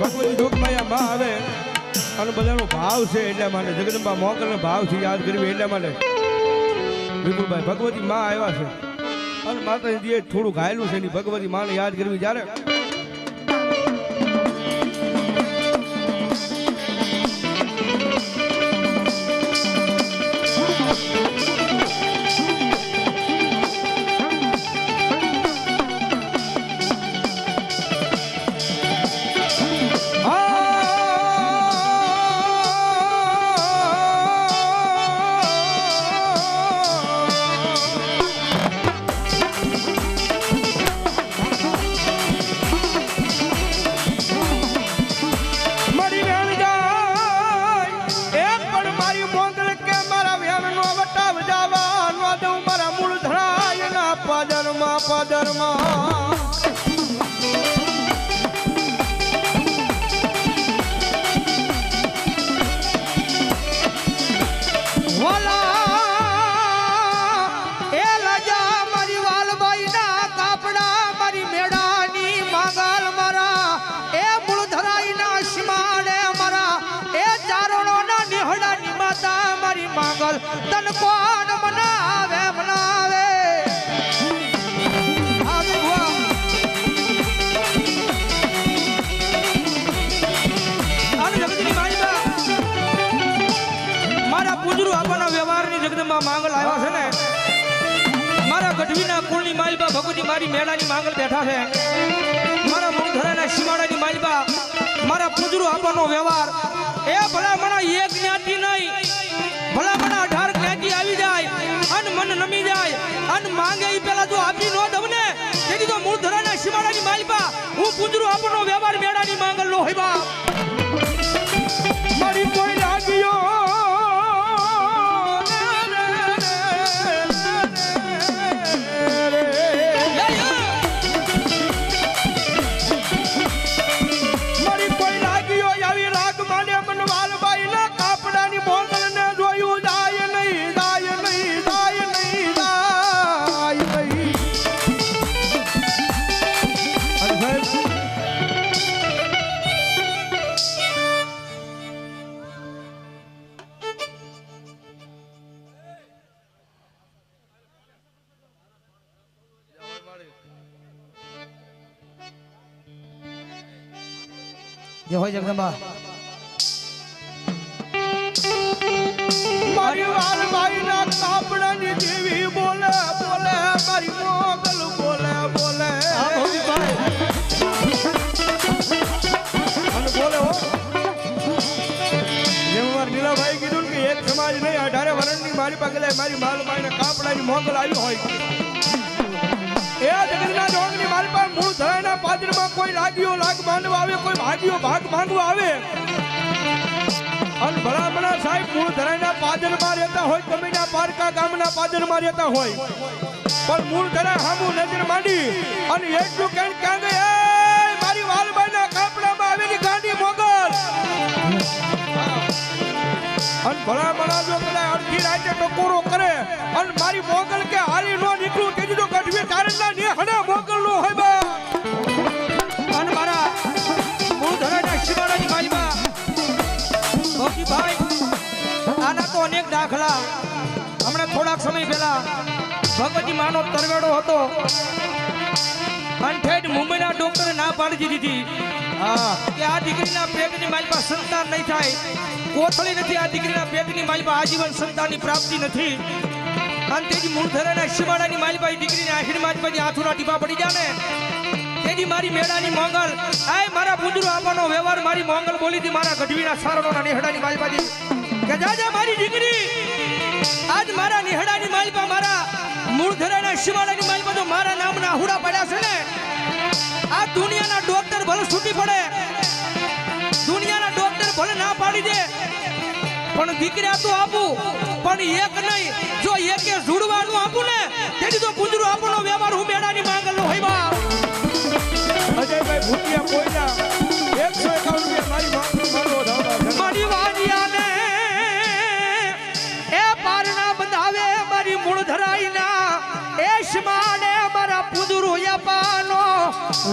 પણ અહીંયા માં આવે. અને બધાનો ભાવ છે એટલા માટે, જગદંબા મોકલનો ભાવ છે યાદ કરવી એટલા માટે. વિપુલભાઈ, ભગવતી માં આવ્યા છે. અને માતાજીએ થોડું ઘાયલું છે, એની ભગવતી માને યાદ કરવી. જ્યારે મારી માંગલ તન કોણ કુળની માલબા ભગવતી મારી મેળાની માંગલ બેઠા છે. મારા મૂળધરાના સીમાડાની માલબા, મારા પૂજરું આપવાનો વ્યવહાર. એ ભલા મણા એક જ્ઞાતિ નહીં. ભલા મણા અઢાર જ્ઞાતિ આવી જાય. અન મન નમી જાય. અન માંગે એ પેલા જો આપી નો દઉં ને. તેથી તો મૂળધરાના સીમાડાની માલબા, હું પૂજરું આપવાનો વ્યવહાર મેળાની માંગલ નો હોય બા જે હોય જગદંબા. મારી વાલબાઈ ના કાપડાની દેવી બોલે બોલે મારી મોગલ બોલે બોલે. આ ભોગીભાઈ અને બોલે હો. જેમ મારા નીલાભાઈ કીધું કે એક સમાજ નહીં અઢારે વર્ણની મારી પગલે મારી માલબાઈ ના કાપડાની મોગલ આવી હોય. એ જગતના ડોંગની મારી પાસે મૂળ ધરાના પાદરમાં કોઈ લાગ્યો લાગ માંડવા આવે, કોઈ ભાગ્યો ભાગ માંગવા આવે. અને ભલા ભલા સાહેબ મૂળ ધરાના પાદરમાં રહેતા હોય તમે પારકા ગામના પાદરમાં રહેતા હોય. પણ મૂળ ધરા હામું નજર માંડી અને એટલું ગઈ એ, મારી વાલબાઈના કાપડામાં આવેલી ગાંડી મોગલ. અને ભલામણા ભલા જો કદાચ અડધી રાતે ટકોરો કરે, અને મારી મોગલ કે થોડાક સમય પહેલા ભગવતી માનો તરવેડો હતો. અને મુંબઈના ડોક્ટરે ના પાડી દીધી કે આ દીકરીના પેટની માલમાં સંતાન નહીં થાય. કોથળી નથી આ દીકરીના પેટની માલમાં આજીવન સંતાનની પ્રાપ્તિ નથી. અને તેજી મૂળધરાના શિવાળાની પાસે દીકરીને આખીર પાસે હાથોના ટીપા પડી જાય ને. તેજી મારી મેળાની મોંગલ આય મારા બુજરો આપવાનો વ્યવહાર મારી મોંગલ બોલી હતી મારા ગઢવીના સારણોના નિહડાની પાસે કે જાજા મારી દીકરી! આજ મારા નિહડાની માલપા મારા મૂળધરાના શિવાળાની માલપા તો મારા નામના હુડા પડ્યા છે ને આ દુનિયાના ડોક્ટર ભલે છૂટી પડે દુનિયાના ડોક્ટર ભલે ના પાડી દે પણ દીકરા તો આપું પણ એક નહીં જો એકે જોડવાનું આપું ને તેથી તો પૂજરું આપણો વ્યવહાર હું મેળાની માંગલ હોય બા. અજયભાઈ ભૂતિયા કોઈના એકસો એકાવન રૂપિયા મારી માંગનો મારો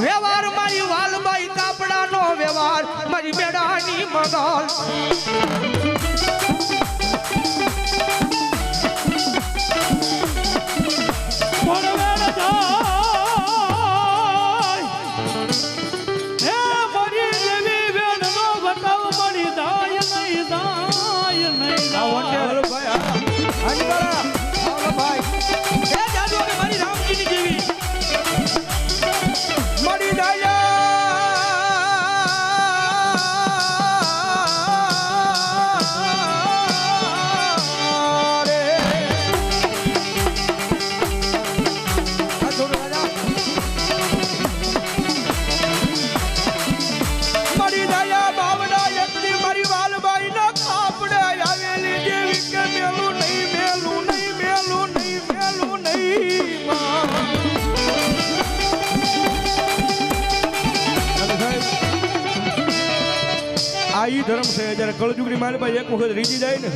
વ્યવહાર મારી વાલબાઈ કાપડાનો વ્યવહાર મારી મેડાની મગાલ. આ ઈ ધર્મ છે. જ્યારે કળજુગની માલભાઈ એક વખત રીજી જાય ને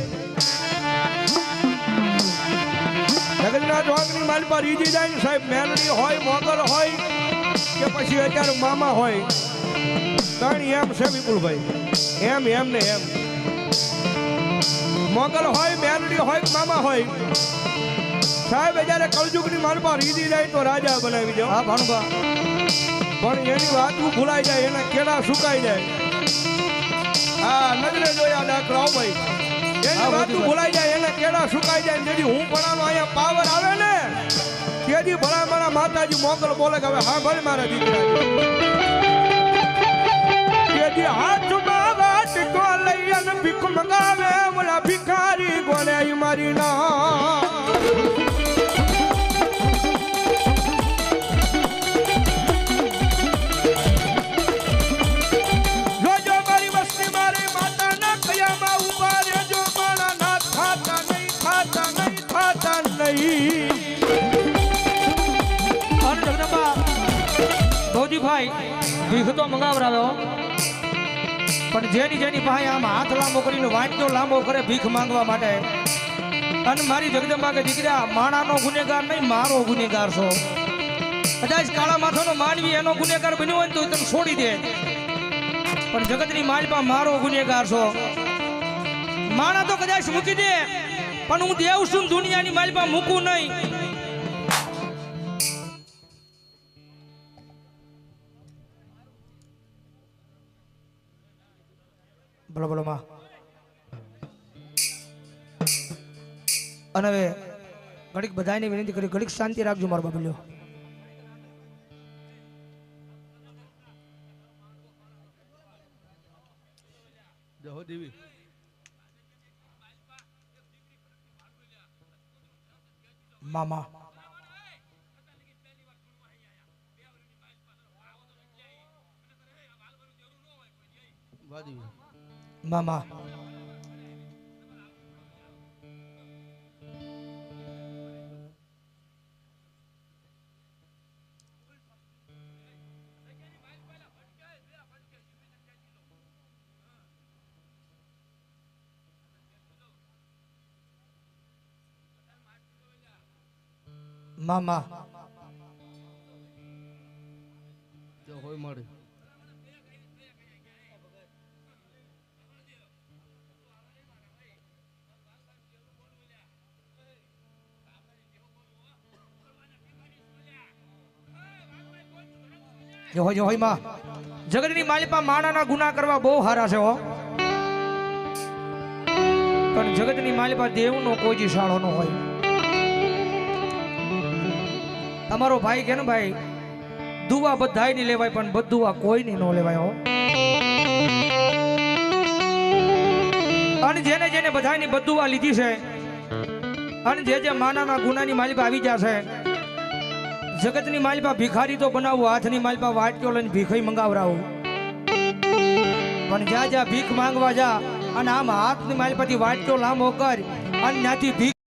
જગતના જોગની માલપા રીજી જાય ને સાહેબ મેલડી હોય મોગર હોય કે પછી અત્યારે મામા હોય ત્રણ એમ છે વિપુલભાઈ. એમ એમ ને એમ. મોગલ હોય મેલડી હોય મામા હોય સાહેબ જ્યારે કળજુગની માલપા રીજી જાય તો રાજા બનાવી જાઓ હા ભણવા પણ એની વાતું ભૂલાઈ જાય એના કેળા સુકાઈ જાય. હા નજરે જોયા ડાકરાઓ ભાઈ એની વાતું ભૂલાઈ જાય એને કેળા સુકાઈ જાય જેથી હું ભણાનો અહીંયા પાવર આવે ને તેથી ભલા મારા માતાજી મોકલ બોલે હવે હા ભાઈ મારા દીકરા તેથી હાથમાં વાટકો લઈ અને ભીખ મંગાવે ઓલા ભિખારી ગોળે મારી ના ભૌજીભાઈ ભીખ તો મંગાવરાવ્યો પણ જેની જેની પાસે આમ હાથ લાંબો કરીને વાંચતો લાંબો કરે ભીખ માંગવા માટે. અને મારી જગદંબા કે દીકરા, માણાનો ગુનેગાર નહીં, મારો ગુનેગાર છો. કદાચ કાળા માથાનો માનવી એનો ગુનેગાર બન્યો હોય તો તમે છોડી દે. પણ જગતની માલપા મારો ગુનેગાર છો. માણા તો કદાચ મૂકી દે, પણ હું દેવ છું દુનિયાની માલપા મૂકું નહીં. બોલો બોલો માં અને હવે ઘડીક બધાને વિનંતી કરી ઘડીક શાંતિ રાખજો મારો બાબલ્યો જહો દેવી મામા મામા મામા હોય મળે. જે હોય જે હોયમાં. જગતની માલિપા માણાના ગુના કરવા બહુ હારા છે, હો. પણ જગતની માલિપા દેવનો કોઈ શાળો ન હોય. તમારો ભાઈ કે ને ભાઈ, દુવા બધાયની લેવાય, પણ બધું આ કોઈની ન લેવાય, હો. અને જેને જેને બધાયની બધું આ લીધી છે, અને જે જે માનાના ગુનાની માલિપા આવી જશે જગતની માલપા ભિખારી તો બનાવવું હાથની માલપા વાટક્યો લઈને ભીખઈ મંગાવરાવું. પણ જા જા, ભીખ માંગવા જા અને આમ હાથની માલપાથી વાટક્યો લાંબો કર અને ત્યાંથી ભીખ